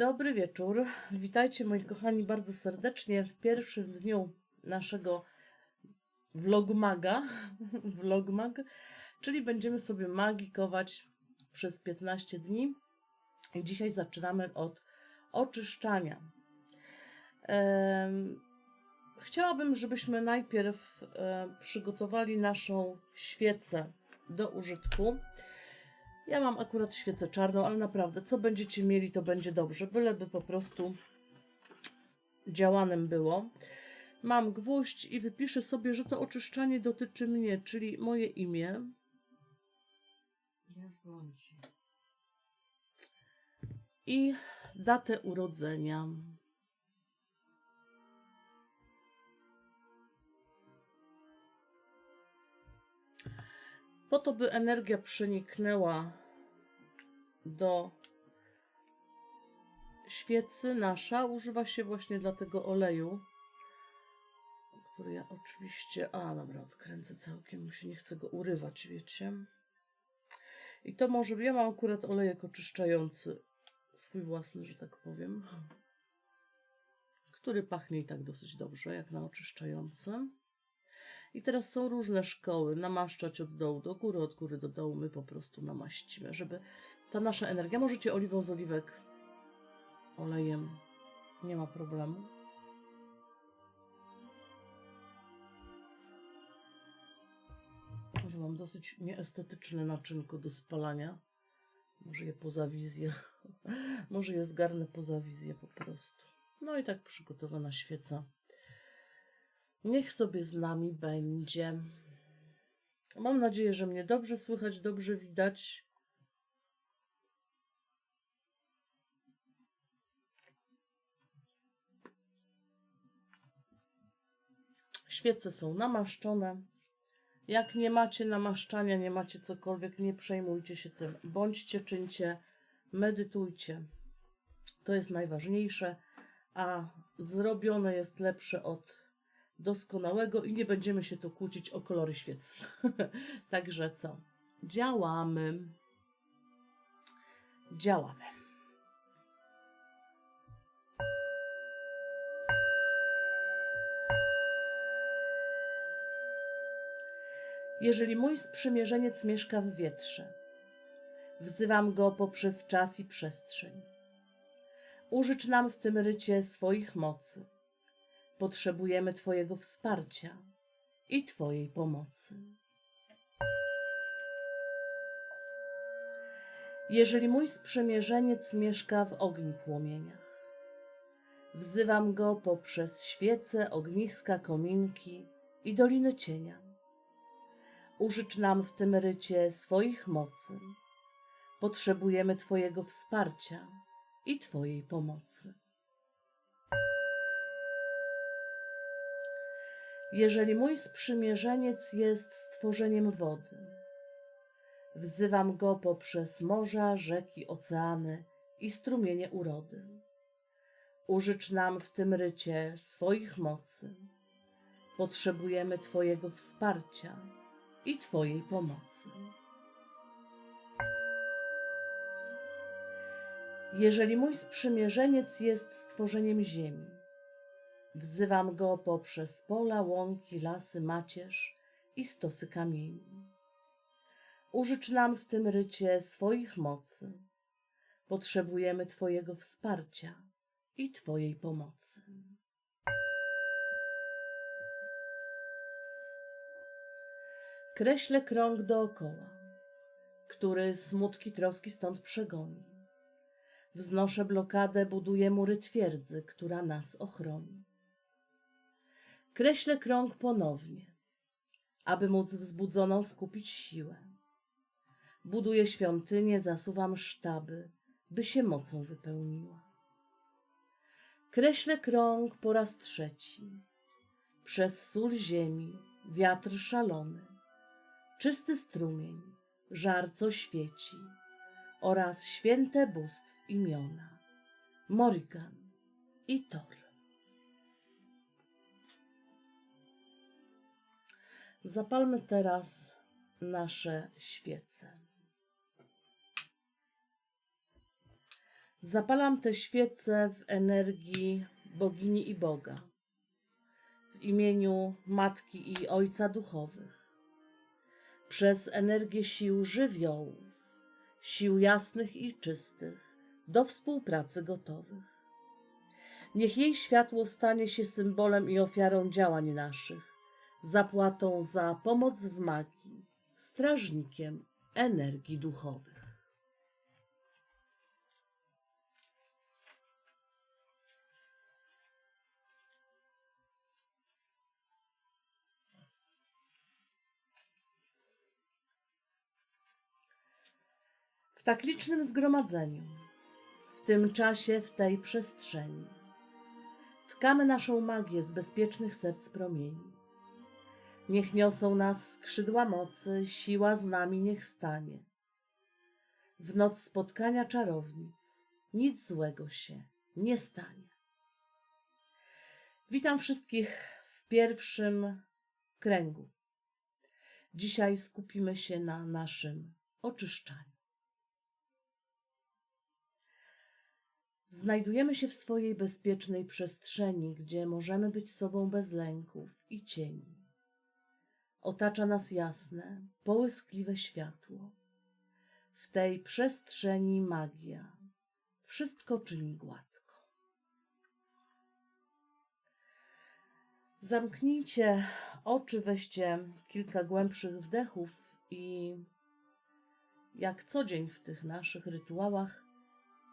Dobry wieczór. Witajcie moi kochani bardzo serdecznie w pierwszym dniu naszego vlogmaga, vlogmag, czyli będziemy sobie magikować przez 15 dni. I dzisiaj zaczynamy od oczyszczania. Chciałabym, żebyśmy najpierw e, przygotowali naszą świecę do użytku. Ja mam akurat świecę czarną, ale naprawdę, co będziecie mieli, to będzie dobrze. Byleby po prostu działanym było. Mam gwóźdź i wypiszę sobie, że to oczyszczanie dotyczy mnie, czyli moje imię. I datę urodzenia. Po to, by energia przeniknęła do świecy nasza, używa się właśnie dla tego oleju, który ja oczywiście... A, dobra, odkręcę całkiem, się nie chcę go urywać, wiecie. I to może... Ja mam akurat olejek oczyszczający, swój własny, że tak powiem, który pachnie i tak dosyć dobrze, jak na oczyszczającym. I teraz są różne szkoły, namaszczać od dołu do góry, od góry do dołu, my po prostu namaścimy, żeby ta nasza energia, możecie oliwą z oliwek, olejem, nie ma problemu. Może mam dosyć nieestetyczne naczynko do spalania. Może je poza wizję, może je zgarnę poza wizję po prostu. No i tak przygotowana świeca Niech sobie z nami będzie. Mam nadzieję, że mnie dobrze słychać, dobrze widać. Świece są namaszczone. Jak nie macie namaszczania, nie macie cokolwiek, nie przejmujcie się tym. Bądźcie, czyńcie, medytujcie. To jest najważniejsze, a zrobione jest lepsze od doskonałego i nie będziemy się tu kłócić o kolory świec. Także co? Działamy. Działamy. Jeżeli mój sprzymierzeniec mieszka w wietrze, wzywam go poprzez czas i przestrzeń. Użycz nam w tym rycie swoich mocy Potrzebujemy Twojego wsparcia i Twojej pomocy. Jeżeli mój sprzymierzeniec mieszka w ogniu płomieniach, wzywam go poprzez świece, ogniska, kominki i doliny cienia. Użycz nam w tym rycie swoich mocy. Potrzebujemy Twojego wsparcia i Twojej pomocy. Jeżeli mój sprzymierzeniec jest stworzeniem wody, wzywam go poprzez morza, rzeki, oceany i strumienie urody. Użycz nam w tym rycie swoich mocy. Potrzebujemy Twojego wsparcia i Twojej pomocy. Jeżeli mój sprzymierzeniec jest stworzeniem ziemi, Wzywam go poprzez pola, łąki, lasy, macierz i stosy kamieni. Użycz nam w tym rycie swoich mocy. Potrzebujemy Twojego wsparcia i Twojej pomocy. Kreślę krąg dookoła, który smutki troski stąd przegoni. Wznoszę blokadę, buduję mury twierdzy, która nas ochroni. Kreślę krąg ponownie, aby móc wzbudzoną skupić siłę. Buduję świątynię, zasuwam sztaby, by się mocą wypełniła. Kreślę krąg po raz trzeci. Przez sól ziemi, wiatr szalony, czysty strumień, żar co świeci oraz święte bóstw imiona Morrigan i Thor. Zapalmy teraz nasze świece. Zapalam te świece w energii bogini i Boga, w imieniu Matki i Ojca Duchowych, przez energię sił żywiołów, sił jasnych i czystych, do współpracy gotowych. Niech jej światło stanie się symbolem i ofiarą działań naszych, zapłatą za pomoc w magii, strażnikiem energii duchowych. W tak licznym zgromadzeniu, w tym czasie, w tej przestrzeni, tkamy naszą magię z bezpiecznych serc promieni. Niech niosą nas skrzydła mocy, siła z nami niech stanie. W noc spotkania czarownic nic złego się nie stanie. Witam wszystkich w pierwszym kręgu. Dzisiaj skupimy się na naszym oczyszczaniu. Znajdujemy się w swojej bezpiecznej przestrzeni, gdzie możemy być sobą bez lęków i cieni. Otacza nas jasne, połyskliwe światło. W tej przestrzeni magia. Wszystko czyni gładko. Zamknijcie oczy, weźcie kilka głębszych wdechów i jak co dzień w tych naszych rytuałach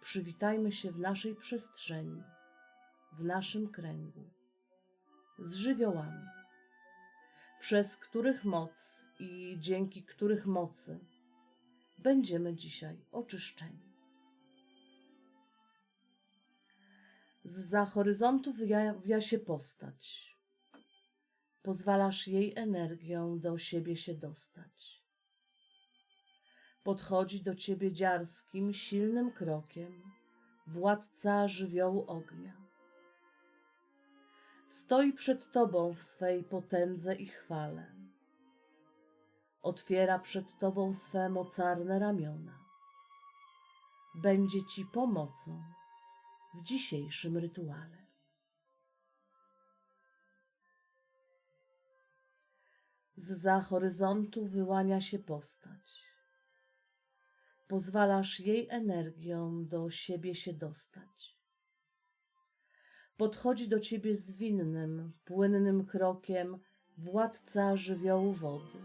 przywitajmy się w naszej przestrzeni, w naszym kręgu, z żywiołami, przez których moc i dzięki których mocy będziemy dzisiaj oczyszczeni. Zza horyzontu wyjawia się postać. Pozwalasz jej energią do siebie się dostać podchodzi do ciebie dziarskim, silnym krokiem, władca żywiołu ognia. Stoi przed tobą w swej potędze i chwale. Otwiera przed tobą swe mocarne ramiona. Będzie ci pomocą w dzisiejszym rytuale. Zza horyzontu wyłania się postać pozwalasz jej energią do siebie się dostać. Podchodzi do ciebie zwinnym, płynnym krokiem władca żywiołu wody.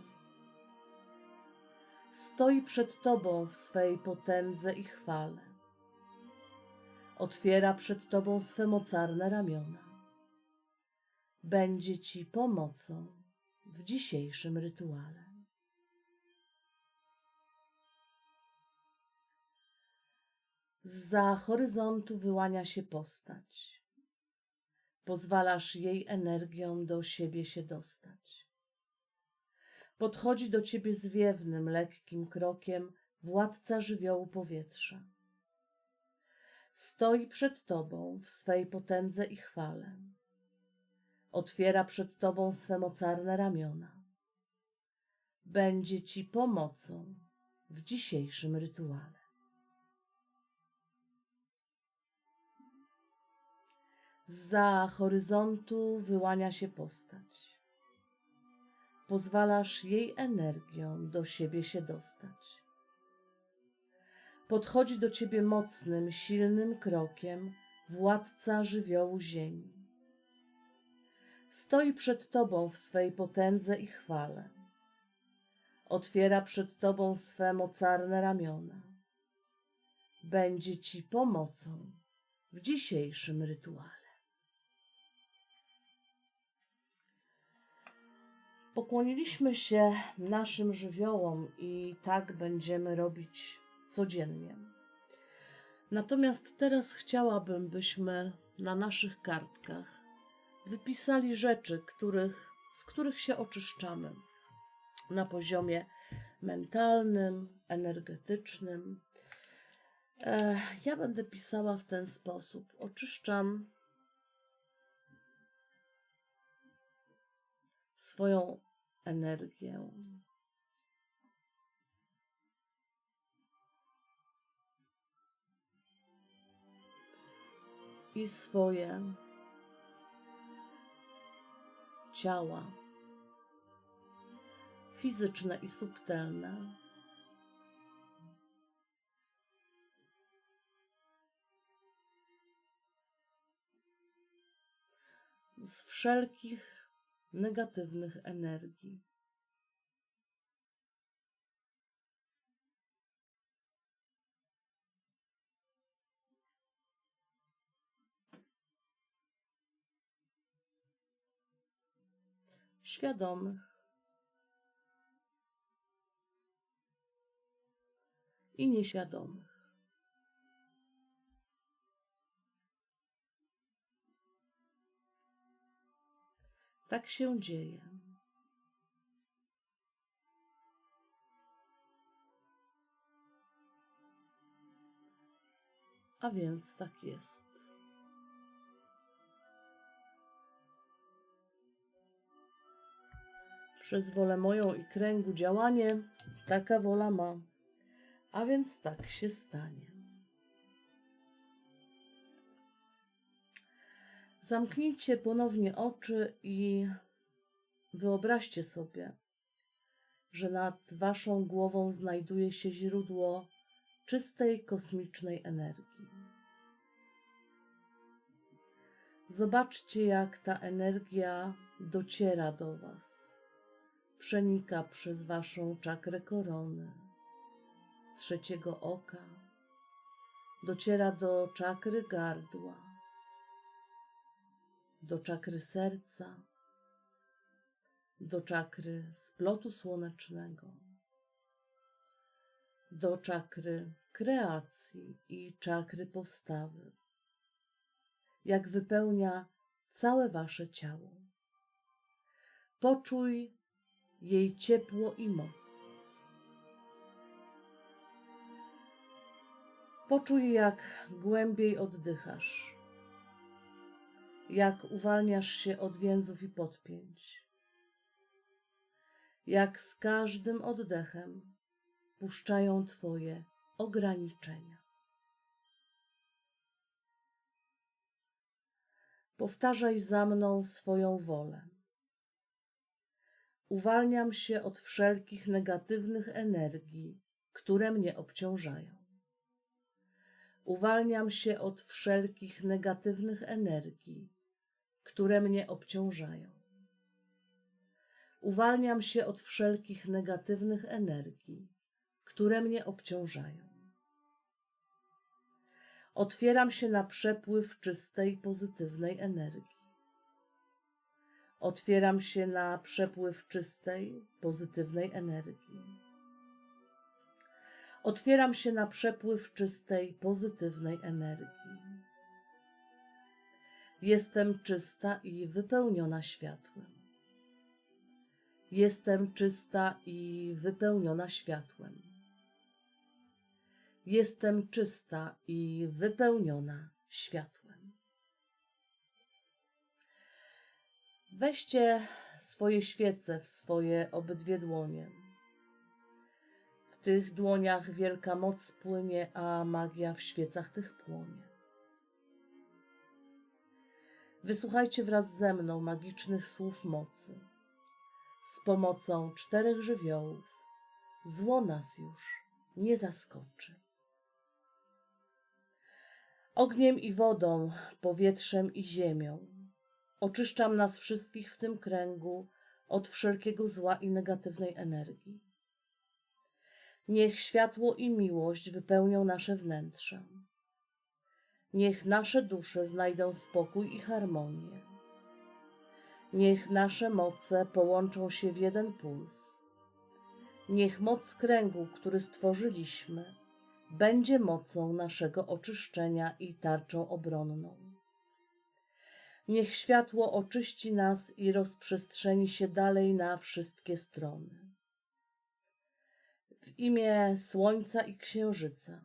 Stoi przed tobą w swej potędze i chwale. Otwiera przed tobą swe mocarne ramiona. Będzie ci pomocą w dzisiejszym rytuale. Zza horyzontu wyłania się postać. Pozwalasz jej energią do siebie się dostać. Podchodzi do ciebie zwiewnym, lekkim krokiem władca żywiołu powietrza. Stoi przed tobą w swej potędze i chwale. Otwiera przed tobą swe mocarne ramiona. Będzie ci pomocą w dzisiejszym rytuale. Za horyzontu wyłania się postać. Pozwalasz jej energią do siebie się dostać. Podchodzi do ciebie mocnym, silnym krokiem władca żywiołu ziemi. Stoi przed tobą w swej potędze i chwale. Otwiera przed tobą swe mocarne ramiona. Będzie ci pomocą w dzisiejszym rytuale. Pokłoniliśmy się naszym żywiołom i tak będziemy robić codziennie. Natomiast teraz chciałabym, byśmy na naszych kartkach wypisali rzeczy, których, z których się oczyszczamy na poziomie mentalnym, energetycznym. E, ja będę pisała w ten sposób. Oczyszczam swoją energię. i swoje ciała fizyczne i subtelne. Z wszelkich negatywnych energii. Świadomych i nieświadomych. Tak się dzieje. A więc tak jest. Przez wolę moją i kręgu działanie, taka wola ma. A więc tak się stanie. Zamknijcie ponownie oczy i wyobraźcie sobie, że nad waszą głową znajduje się źródło czystej kosmicznej energii. Zobaczcie, jak ta energia dociera do was, przenika przez waszą czakrę korony, trzeciego oka, dociera do czakry gardła, do czakry serca, do czakry splotu słonecznego, do czakry kreacji i czakry postawy, jak wypełnia całe wasze ciało. Poczuj jej ciepło i moc. Poczuj, jak głębiej oddychasz, jak uwalniasz się od więzów i podpięć, jak z każdym oddechem puszczają Twoje ograniczenia. Powtarzaj za mną swoją wolę. Uwalniam się od wszelkich negatywnych energii, które mnie obciążają. Uwalniam się od wszelkich negatywnych energii, które mnie obciążają. Uwalniam się od wszelkich negatywnych energii, które mnie obciążają. Otwieram się na przepływ czystej, pozytywnej energii. Otwieram się na przepływ czystej, pozytywnej energii. Otwieram się na przepływ czystej, pozytywnej energii. Jestem czysta i wypełniona światłem. Jestem czysta i wypełniona światłem. Jestem czysta i wypełniona światłem. Weźcie swoje świece w swoje obydwie dłonie. W tych dłoniach wielka moc płynie, a magia w świecach tych płonie. Wysłuchajcie wraz ze mną magicznych słów mocy. Z pomocą czterech żywiołów zło nas już nie zaskoczy. Ogniem i wodą, powietrzem i ziemią oczyszczam nas wszystkich w tym kręgu od wszelkiego zła i negatywnej energii. Niech światło i miłość wypełnią nasze wnętrze. Niech nasze dusze znajdą spokój i harmonię. Niech nasze moce połączą się w jeden puls. Niech moc kręgu, który stworzyliśmy, będzie mocą naszego oczyszczenia i tarczą obronną. Niech światło oczyści nas i rozprzestrzeni się dalej na wszystkie strony. W imię Słońca i Księżyca,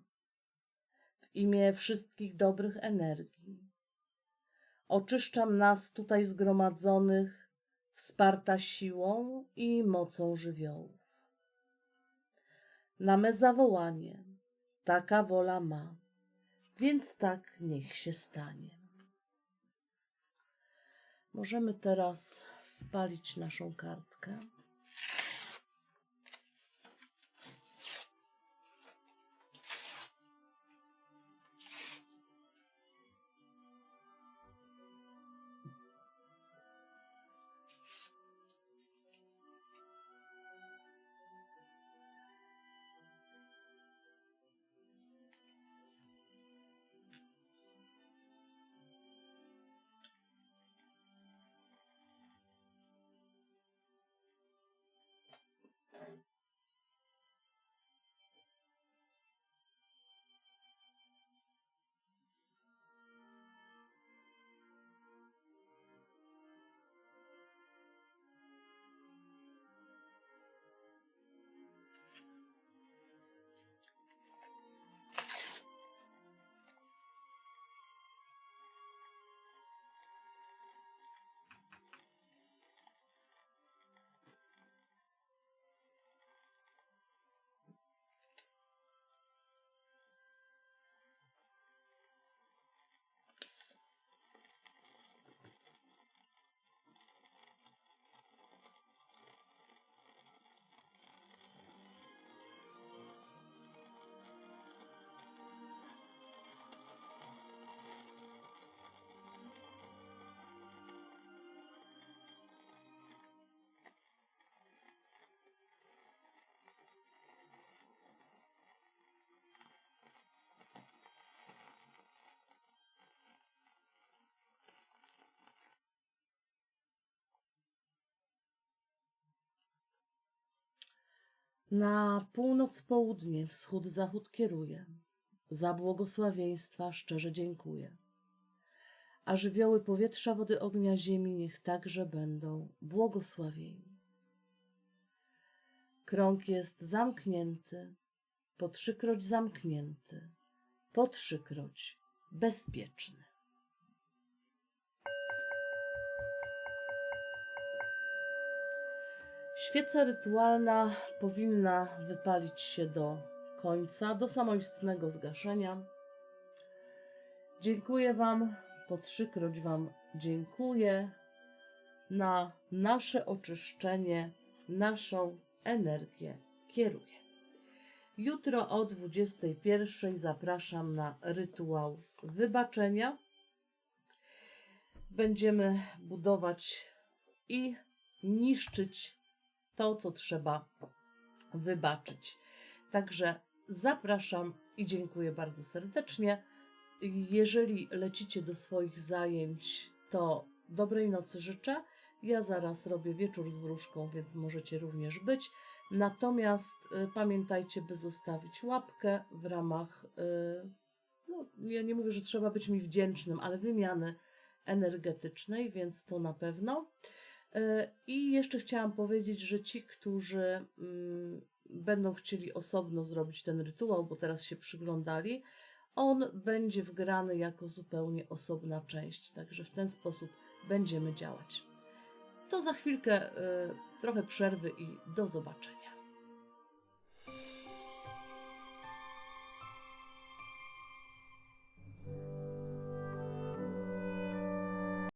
imię wszystkich dobrych energii, oczyszczam nas tutaj zgromadzonych, wsparta siłą i mocą żywiołów. Na me zawołanie taka wola ma, więc tak niech się stanie. Możemy teraz spalić naszą kartkę. Na północ, południe, wschód, zachód kieruję. Za błogosławieństwa szczerze dziękuję. A żywioły powietrza, wody, ognia, ziemi niech także będą błogosławieni. Krąg jest zamknięty, po trzykroć zamknięty, po trzykroć bezpieczny. Świeca rytualna powinna wypalić się do końca, do samoistnego zgaszenia. Dziękuję Wam, po trzykroć Wam dziękuję na nasze oczyszczenie, naszą energię kieruję. Jutro o 21 zapraszam na rytuał wybaczenia. Będziemy budować i niszczyć to, co trzeba wybaczyć. Także zapraszam i dziękuję bardzo serdecznie. Jeżeli lecicie do swoich zajęć, to dobrej nocy życzę. Ja zaraz robię wieczór z wróżką, więc możecie również być. Natomiast y, pamiętajcie, by zostawić łapkę w ramach, y, no ja nie mówię, że trzeba być mi wdzięcznym, ale wymiany energetycznej, więc to na pewno. I jeszcze chciałam powiedzieć, że ci, którzy mm, będą chcieli osobno zrobić ten rytuał, bo teraz się przyglądali, on będzie wgrany jako zupełnie osobna część. Także w ten sposób będziemy działać. To za chwilkę y, trochę przerwy i do zobaczenia.